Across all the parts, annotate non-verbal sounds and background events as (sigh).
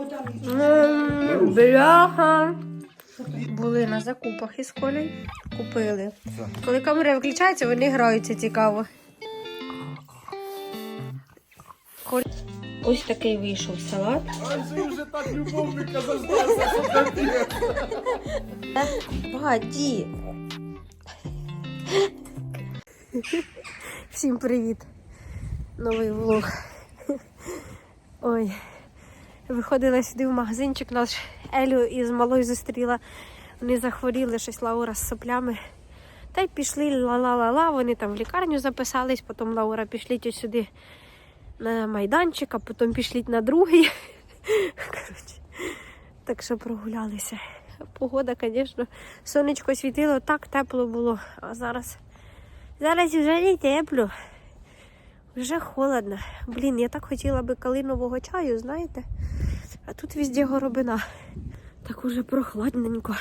М, Бляха. Були на закупах із колей. Купили. Коли камера виключається, вони граються цікаво. Коль- Ось такий вийшов салат. Ай, же вже так любовника заждався, що. Погоді. Всім привіт. Новий влог. Ой. Виходила сюди в магазинчик, наш Елю із малою зустріла. Вони захворіли щось Лаура з соплями. Та й пішли ла-ла-ла-ла. Вони там в лікарню записались, потім Лаура пішліть сюди на майданчик, а потім пішліть на другий. (laughs) Коротше, так що прогулялися. Погода, звісно, сонечко світило, так тепло було. А зараз, зараз вже не тепло. Вже холодно. Блін, я так хотіла би калинового чаю, знаєте? А тут везде горобина. Так уже прохладненько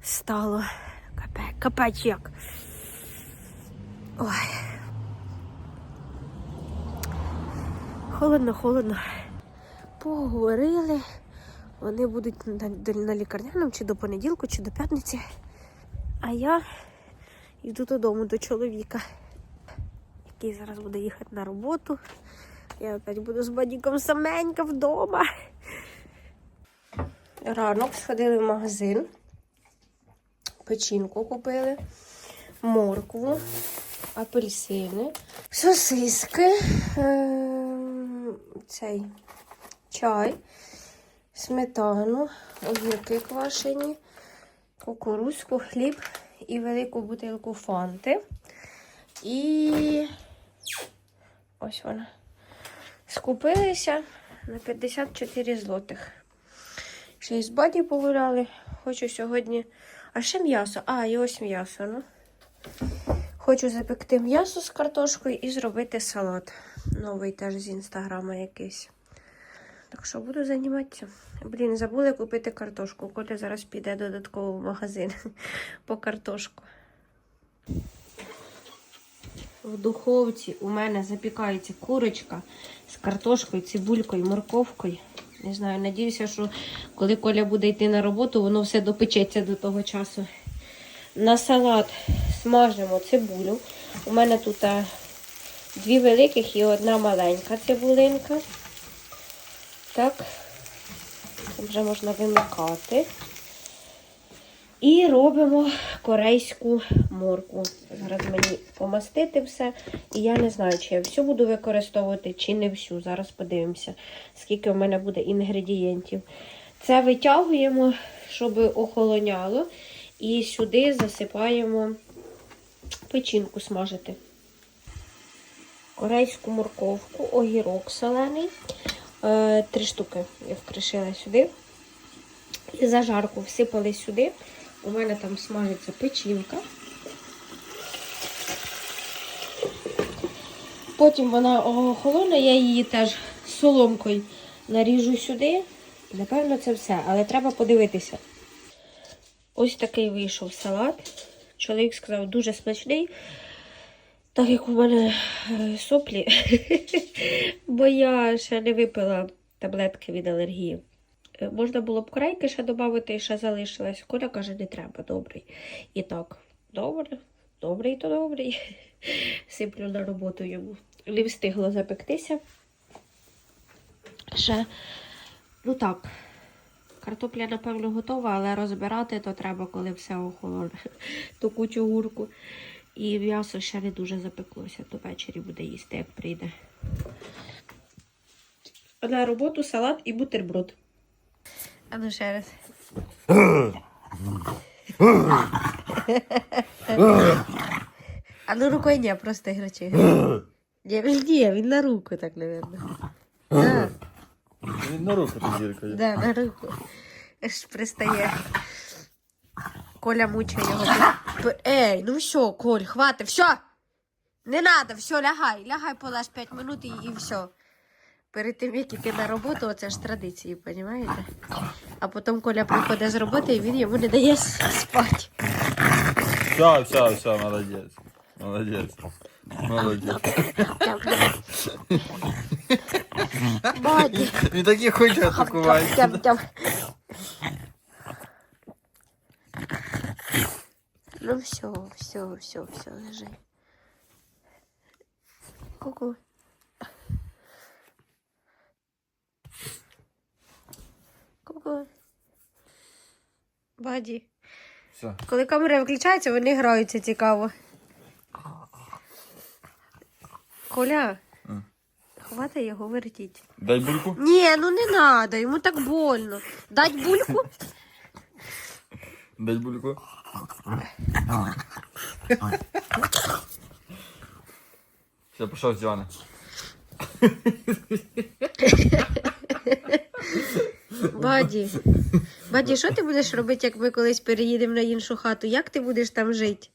стало. Капе, капець як. Ой. Холодно, холодно. Поговорили. Вони будуть на лікарняному чи до понеділку, чи до п'ятниці. А я йду додому до чоловіка, який зараз буде їхати на роботу. Я опять буду з бадіком саменька вдома. Ранок сходили в магазин, печінку купили, моркву, апельсини, сосиски, ем, цей чай сметану, огірки квашені, кукурузку, хліб і велику бутилку фанти. І ось вона. Скупилися на 54 злотих. Ще із баді погуляли. Хочу сьогодні. А ще м'ясо. А, і ось м'ясо. Ну. Хочу запекти м'ясо з картошкою і зробити салат. Новий теж з інстаграма якийсь. Так що буду займатися. Блін, забула купити картошку. Коля зараз піде додатково в магазин (laughs) по картошку. В духовці у мене запікається курочка з картошкою, цибулькою, морковкою. Не знаю, надіюся, що коли Коля буде йти на роботу, воно все допечеться до того часу. На салат смажимо цибулю. У мене тут а, дві великих і одна маленька цибулинка. Так, вже можна вимикати. І робимо корейську моркву. Зараз мені помастити все. І я не знаю, чи я всю буду використовувати, чи не всю. Зараз подивимося, скільки в мене буде інгредієнтів. Це витягуємо, щоб охолоняло. І сюди засипаємо печінку смажити. Корейську морковку, огірок солений. Е, Три штуки я вкришила сюди. І зажарку всипали сюди. У мене там смажиться печінка. Потім вона охолоне, я її теж соломкою наріжу сюди. Напевно це все. Але треба подивитися. Ось такий вийшов салат. Чоловік сказав, дуже смачний. Так як у мене е, соплі, (laughs) бо я ще не випила таблетки від алергії. Можна було б крайки ще додати, і ще залишилась. Коля каже, не треба, добрий. І так, добре, добрий то добрий. (laughs) Сиплю на роботу йому. Не встигло запектися. Ще, ну так, картопля, напевно, готова, але розбирати то треба, коли все охолоне. (laughs) Ту кучу гурку. І м'ясо ще не дуже запеклося, то ввечері буде їсти, як прийде. На роботу салат і бутерброд. А ну ще раз. а ну рукою не, просто іграчи. Ні, ні, він на руку так, наверное. Да, Він на руку підіркає. да, на руку. Аж пристає. Коля мучає його. П- Ей, ну все, Коль, хватит, все. Не надо, все, лягай, лягай, полаж 5 минут і, і все. Перед тим, як іти на роботу, оце ж традиції, розумієте? А потім Коля приходить з роботи і він йому не дає спати. Все, все, все, молодець. Молодець. Молодець. Баді. Він такі хоче атакувати. Ну все, все, все, все, лежи. Ку-ку. Ку-ку. Баді. Все. Коли камера виключається, вони граються цікаво. Коля, М. хватай його, вертіть. Дай бульку. Ні, ну не надо, йому так больно. Дать бульку? Дай бульку. Все, пішов з дивана. Баді. Баді, що ти будеш робити, як ми колись переїдемо на іншу хату? Як ти будеш там жити?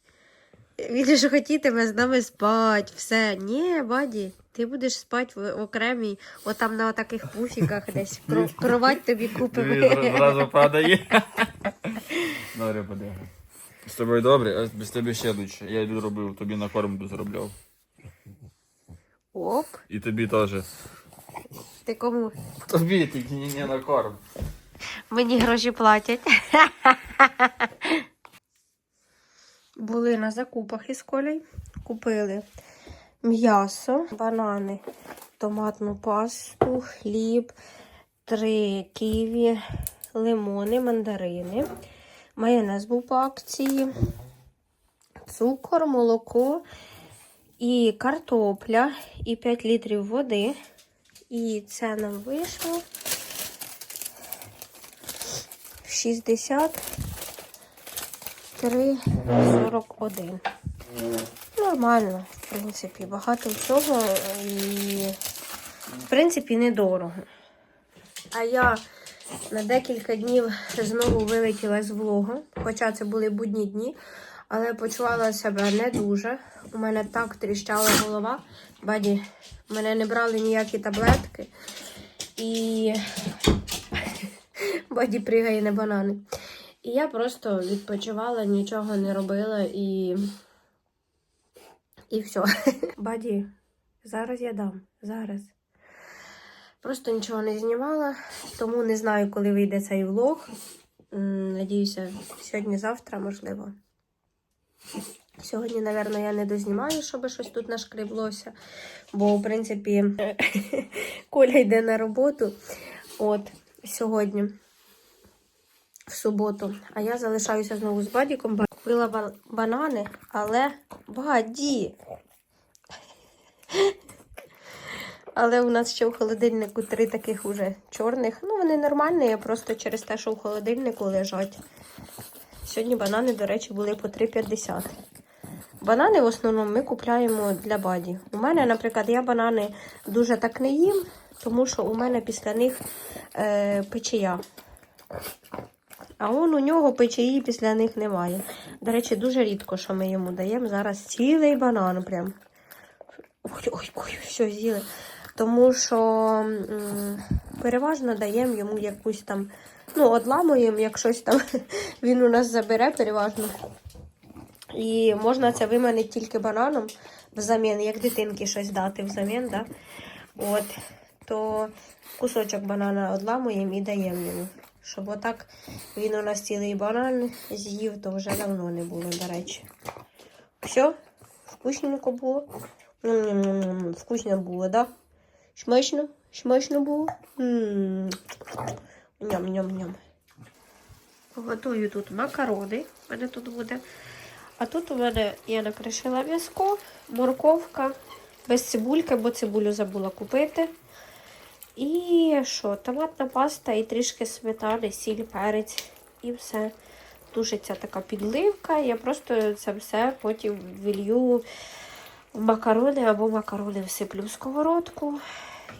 Він ж хотітиме з нами спати, все. Ні, Баді, ти будеш спати в в окремій, отам на таких пуфіках десь. Кро- Кровать тобі купимо. Зразу падає. Добре, подивимо. З тобою добре, а без тебе ще лучше. Я йду робив, тобі на корм би заробляв. Оп, І тобі теж. Ти кому? Тобі тільки не, на корм. Мені гроші платять. Були на закупах із колей. Купили м'ясо, банани, томатну пасту, хліб, три ківі, лимони, мандарини. Майонез був по акції, цукор, молоко і картопля, і 5 літрів води. І це нам вийшло 63,41. Нормально, в принципі, багато всього і, в принципі, недорого. А я на декілька днів знову вилетіла з влогу, хоча це були будні дні, але почувала себе не дуже. У мене так тріщала голова. Баді, мене не брали ніякі таблетки. І (laughs) Баді пригає на банани. І я просто відпочивала, нічого не робила і. І все. (laughs) Баді, зараз я дам. Зараз. Просто нічого не знімала, тому не знаю, коли вийде цей влог. Надіюся, сьогодні-завтра, можливо. Сьогодні, напевно, я не дознімаю, щоб щось тут нашкріблося. Бо, в принципі, (laughs) Коля йде на роботу. От, сьогодні, в суботу. А я залишаюся знову з бадіком. Ба- Купила банани, але баді. (laughs) Але у нас ще в холодильнику три таких уже чорних. Ну, вони нормальні, просто через те, що в холодильнику лежать. Сьогодні банани, до речі, були по 3,50. Банани в основному ми купляємо для баді. У мене, наприклад, я банани дуже так не їм, тому що у мене після них е, печія. А он у нього печії після них немає. До речі, дуже рідко, що ми йому даємо. Зараз цілий банан прям. Ой, ой, ой, все з'їли. Тому що м, переважно даємо йому якусь там, ну, одламуємо, як щось там (laughs) він у нас забере переважно. І можна це виманити тільки бананом взамін, як дитинки щось дати взамін, да? От, то кусочок банана одламуємо і даємо йому. Щоб отак він у нас цілий банан з'їв, то вже давно не було, до речі. Все? Вкусненько було? М-м-м, Вкусно було, да? Смачно? Смачно було? М. Ням-ням-ням. Готую тут макарони. У мене тут буде. А тут у мене я накришила м'яско, морковка, без цибульки, бо цибулю забула купити. І що, томатна паста і трішки сметани, сіль, перець і все. Тушиться така підливка. Я просто це все потім вілью в макарони або макарони всиплю в сковородку.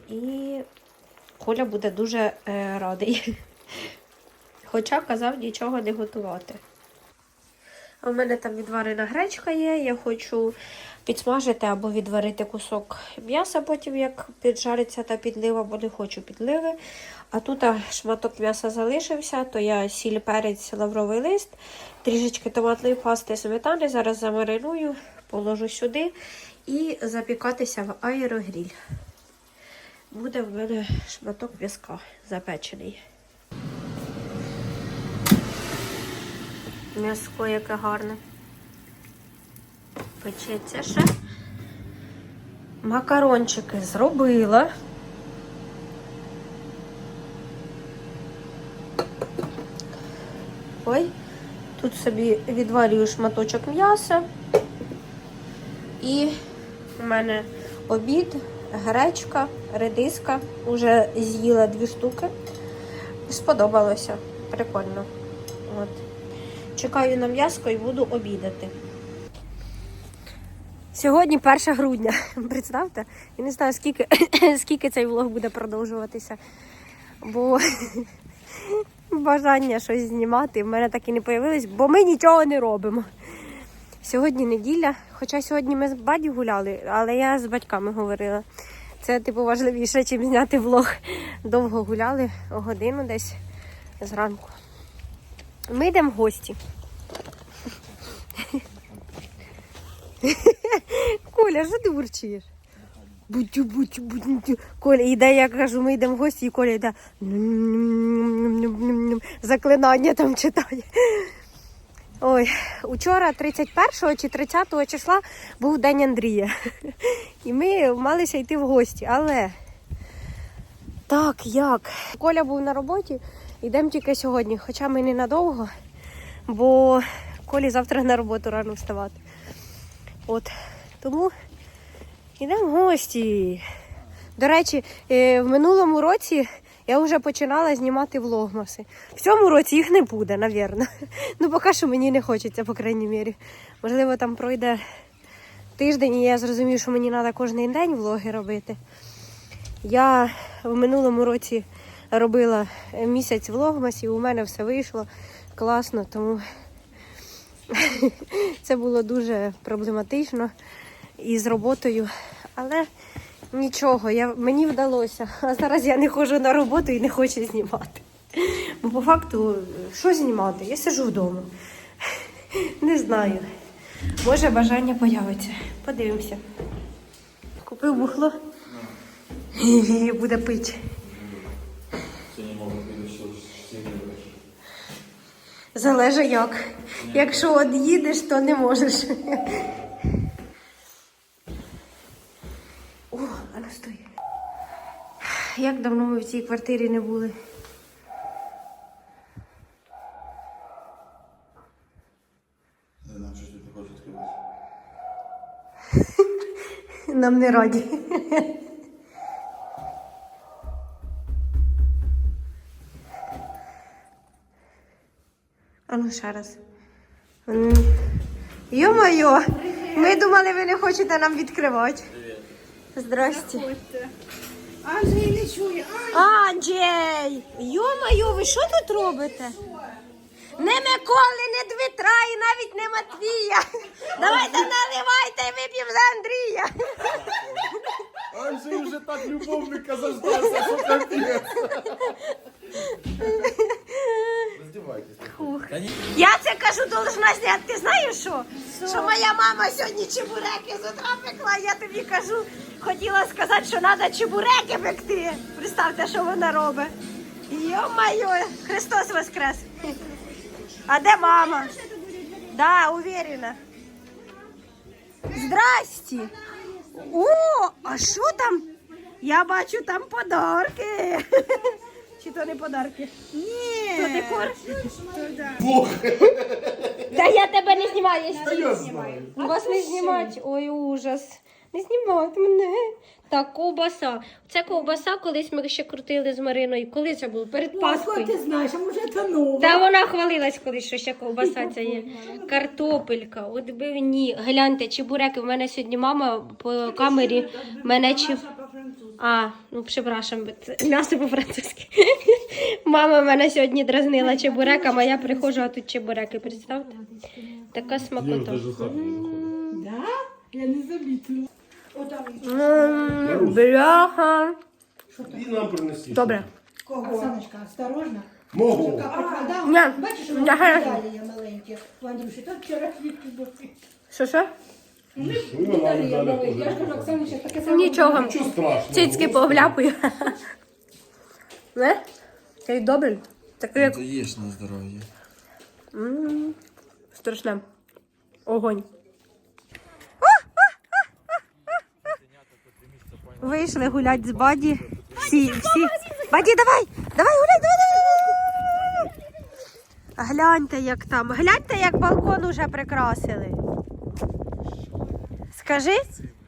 І Коля буде дуже е, радий. (laughs) Хоча казав нічого не готувати. В мене там відварена гречка є. Я хочу підсмажити або відварити кусок м'яса, потім як піджариться та підлива, бо не хочу підливи. А тут шматок м'яса залишився, то я сіль, перець, лавровий лист, трішечки томатної пасти сметани. Зараз замариную, положу сюди і запікатися в аерогріль. Буде в мене шматок в'язка запечений. М'яско яке гарне. Печеться ще. Макарончики зробила. Ой, тут собі відварюю шматочок м'яса. І у мене обід, гречка, редиска. Уже з'їла дві штуки. Сподобалося. Прикольно. От. Чекаю на м'яско і буду обідати. Сьогодні 1 грудня. (laughs) Представте? Я не знаю, скільки, (coughs) скільки цей влог буде продовжуватися. Бо (laughs) бажання щось знімати в мене так і не появилось, бо ми нічого не робимо. Сьогодні неділя, хоча сьогодні ми з бадю гуляли, але я з батьками говорила. Це типу важливіше, чим зняти влог. Довго гуляли, годину десь зранку. Ми йдемо в гості. Коля, що ти бурчиш? Бутю, бутю, бутю. Коля йде, я кажу, ми йдемо в гості, і Коля йде. Заклинання там читає. Ой, учора, 31 чи 30 числа, був день Андрія. (laughs) І ми малися йти в гості. Але так, як? Коля був на роботі, йдемо тільки сьогодні, хоча ми ненадовго, бо Колі завтра на роботу рано вставати. От. Тому йдемо в гості. До речі, е, в минулому році я вже починала знімати влогмаси. В цьому році їх не буде, напевно. Ну, поки що мені не хочеться, по крайній мірі. Можливо, там пройде тиждень, і я зрозумію, що мені треба кожен день влоги робити. Я в минулому році робила місяць влогмасів, у мене все вийшло класно, тому (laughs) це було дуже проблематично і з роботою. Але нічого, я, мені вдалося. А зараз я не ходжу на роботу і не хочу знімати. Бо по факту, що знімати? Я сижу вдома. Не знаю. Може бажання появиться. Подивимося. Купив бухло і буде пити. Залежить як. Якщо от їдеш, то не можеш. О, а ну стой. Як давно ми в цій квартирі не були? Не тут не відкривати. (laughs) Нам не раді. А ну ще раз. Йо-моє, ми думали, ви не хочете нам відкривати. Здрасте. Андрій не чує. Анджей! Йо-моє, ви що тут робите? Не Миколи, не Дмитра і навіть не Матвія. Давайте наливайте і вип'ємо за Андрія. Анжей вже так любовника заждався, що капець. Роздівайтесь. Я це кажу, должна зняти. Ти знаєш що? Що моя мама сьогодні чебуреки з утра пекла. Я тобі кажу, хотіла сказати, що треба чебуреки пекти. Представте, що вона робить. Йо-моє, Христос Воскрес. А де мама? Да, уверена. Здрасте. О, а що там? Я бачу там подарки. Чи то не подарки? Ні. То декор? Бог! Та я тебе не знімаю, я стій. Я знаю. Вас не знімати. Ой, ужас. Не знімати мене. Так, ковбаса. Це ковбаса, колись ми ще крутили з Мариною. Коли це було? Перед Откуда Пасхою. ти знаєш, а може це нове? Та вона хвалилась колись, що ще ковбаса ця є. Картопелька, от би ні. Гляньте, чебуреки. У мене сьогодні мама по камері мене чи. А, ну це м'ясо по-французьки. (laughs) Мама мене сьогодні дразнила чебуреками, а я приходжу, а тут чебуреки, представте? Така смакота. Да? Я не замітила. Отам М, Бляха. І нам принеси. Добре. кого? Оксаночка, осторожно. Мого. А, да, Ня. Бачиш, Ня, вони гаразд. взяли я маленькі. У Андрюші, то вчора квітки були. Що що? Ну, не я далі говорю, я ж кажу, Оксані, ще таке саме. Нічого. Нічого страшного. Цицьки повляпую. Не? Такий добрий. Такий як Це їж на здоров'я. Страшне. Огонь. Вийшли гулять з Баді. Всі, всі. Баді, давай! Давай гуляй, давай, давай, давай! Гляньте, як там. Гляньте, як балкон уже прикрасили. Скажи.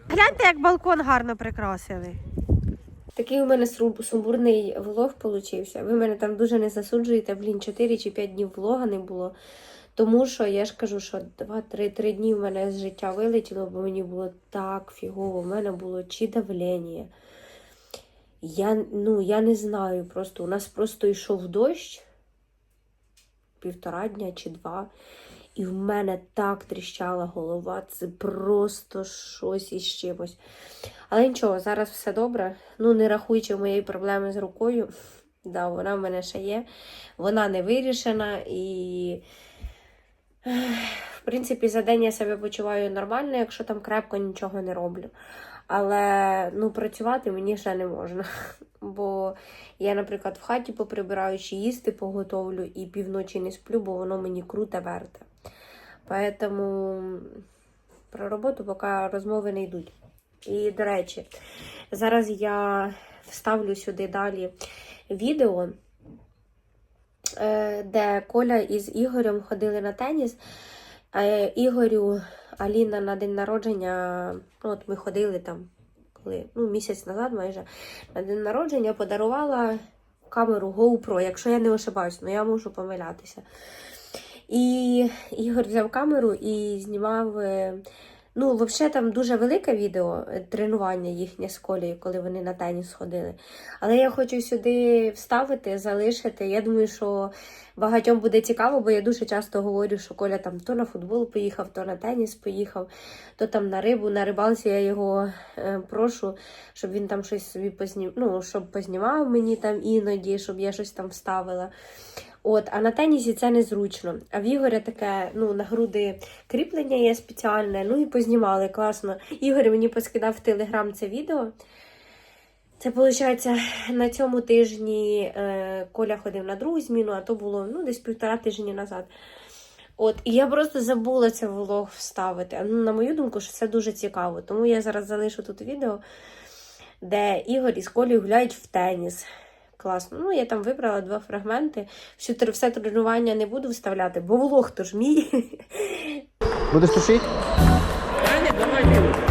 Гляньте, як балкон гарно прикрасили. Такий у мене сумбурний влог получився. Ви мене там дуже не засуджуєте, блін, 4 чи 5 днів влога не було. Тому що я ж кажу, що 2-3 дні в мене з життя вилетіло, бо мені було так фігово. У мене було чи давлення. Я, ну, я не знаю, просто у нас просто йшов дощ півтора дня чи два. І в мене так тріщала голова. Це просто щось із чимось. Але нічого, зараз все добре. Ну, не рахуючи моєї проблеми з рукою. (laughs) Да, вона в мене ще є. Вона не вирішена і. В принципі, за день я себе почуваю нормально, якщо там крепко нічого не роблю. Але ну, працювати мені ще не можна. (laughs) Бо я, наприклад, в хаті поприбираю чи їсти поготовлю і півночі не сплю, бо воно мені круте верте. Поэтому про роботу поки розмови не йдуть. І, до речі, зараз я вставлю сюди далі відео, де Коля із Ігорем ходили на теніс. Е, Ігорю Аліна на день народження, ну от ми ходили там, коли, ну, місяць назад майже, на день народження подарувала камеру GoPro, якщо я не ошибаюсь, але я можу помилятися. І Ігор взяв камеру і знімав. Ну, взагалі там дуже велике відео е, тренування їхнє з колею, коли вони на теніс ходили. Але я хочу сюди вставити, залишити. Я думаю, що багатьом буде цікаво, бо я дуже часто говорю, що Коля там то на футбол поїхав, то на теніс поїхав, то там на рибу. На рибалці я його е, прошу, щоб він там щось собі познімав, ну, щоб познімав мені там іноді, щоб я щось там вставила. От, а на тенісі це незручно. А в Ігоря таке, ну, на груди кріплення є спеціальне, ну і познімали класно. Ігор мені поскидав в телеграм це відео. Це, виходить, на цьому тижні е, Коля ходив на другу зміну, а то було ну, десь півтора тижні назад. От, і я просто забула це влог вставити. Ну, на мою думку, що це дуже цікаво. Тому я зараз залишу тут відео, де Ігор із Колею гуляють в теніс. Класно. Ну, я там вибрала два фрагменти. Що все тренування не буду вставляти, бо влог то ж мій. Будеш тушити? Давай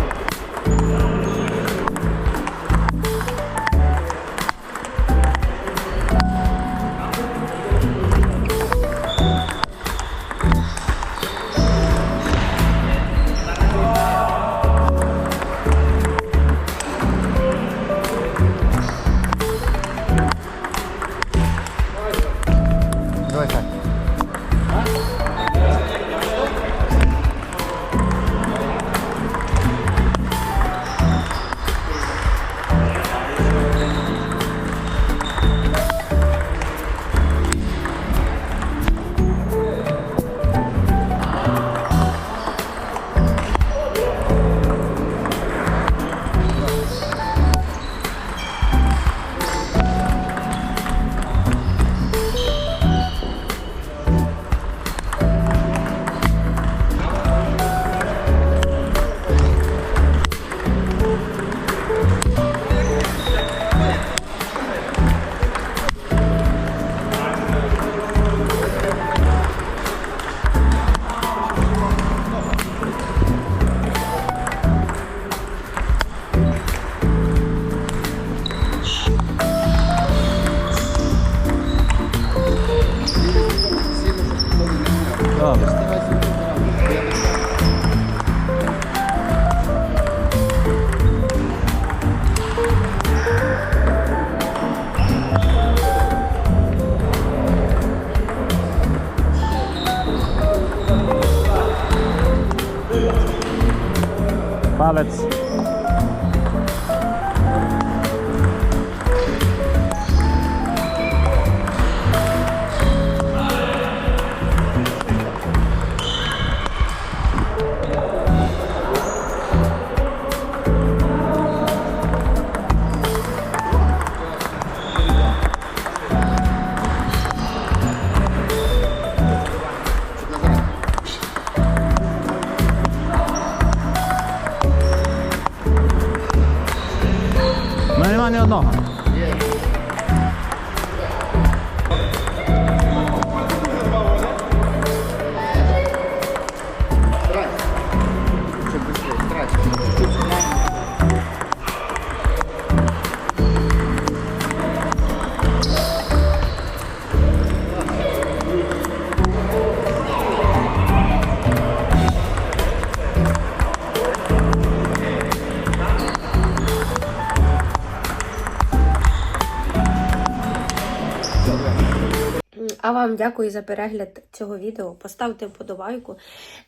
А вам дякую за перегляд цього відео. Поставте вподобайку,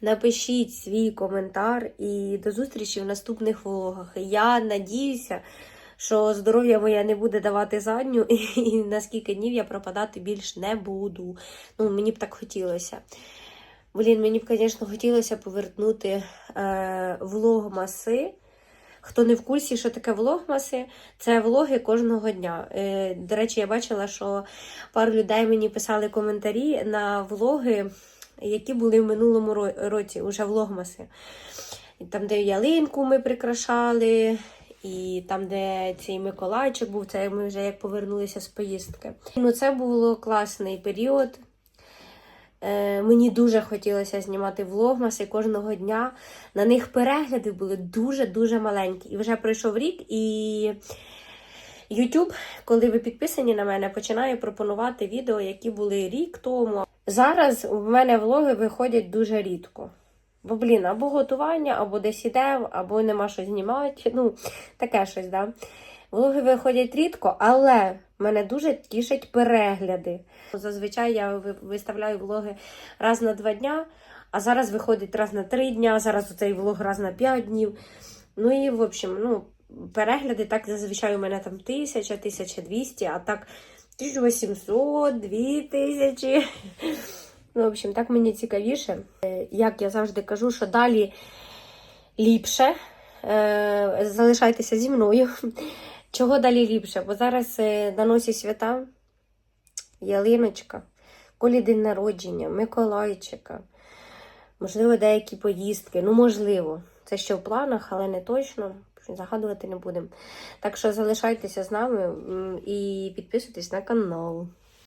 напишіть свій коментар і до зустрічі в наступних влогах. Я надіюся, що здоров'я моє не буде давати задню, (laughs) і на скільки днів я пропадати більш не буду. Ну, мені б так хотілося. Блін, мені б, звісно, хотілося повернути е, влогмаси. Хто не в курсі, що таке влогмаси, це влоги кожного дня. Е, до речі, я бачила, що пару людей мені писали коментарі на влоги, які були в минулому році, уже влогмаси. Там, де ялинку ми прикрашали, і там, де цей Миколайчик був, це ми вже як повернулися з поїздки. Ну, це було класний період. Е, мені дуже хотілося знімати влогмаси кожного дня. На них перегляди були дуже-дуже маленькі. І вже пройшов рік, і YouTube, коли ви підписані на мене, починає пропонувати відео, які були рік тому. Зараз в мене влоги виходять дуже рідко. Бо, блін, або готування, або десь ідем, або нема що знімати. Ну, таке щось, да. Влоги виходять рідко, але мене дуже тішать перегляди. Зазвичай я виставляю влоги раз на два дня, а зараз виходить раз на три дня, зараз цей влог раз на п'ять днів. Ну і, в общем, ну, перегляди так зазвичай у мене там тисяча, 1200, а так 1800, 2000. Ну, в общем, так мені цікавіше. Е, Як я завжди кажу, що далі ліпше. Е, Залишайтеся зі мною. Чого далі ліпше? Бо зараз е, на свята, ялиночка, колі день народження, Миколайчика, можливо, деякі поїздки. Ну, можливо, це ще в планах, але не точно. Загадувати не будемо. Так що залишайтеся з нами і підписуйтесь на канал.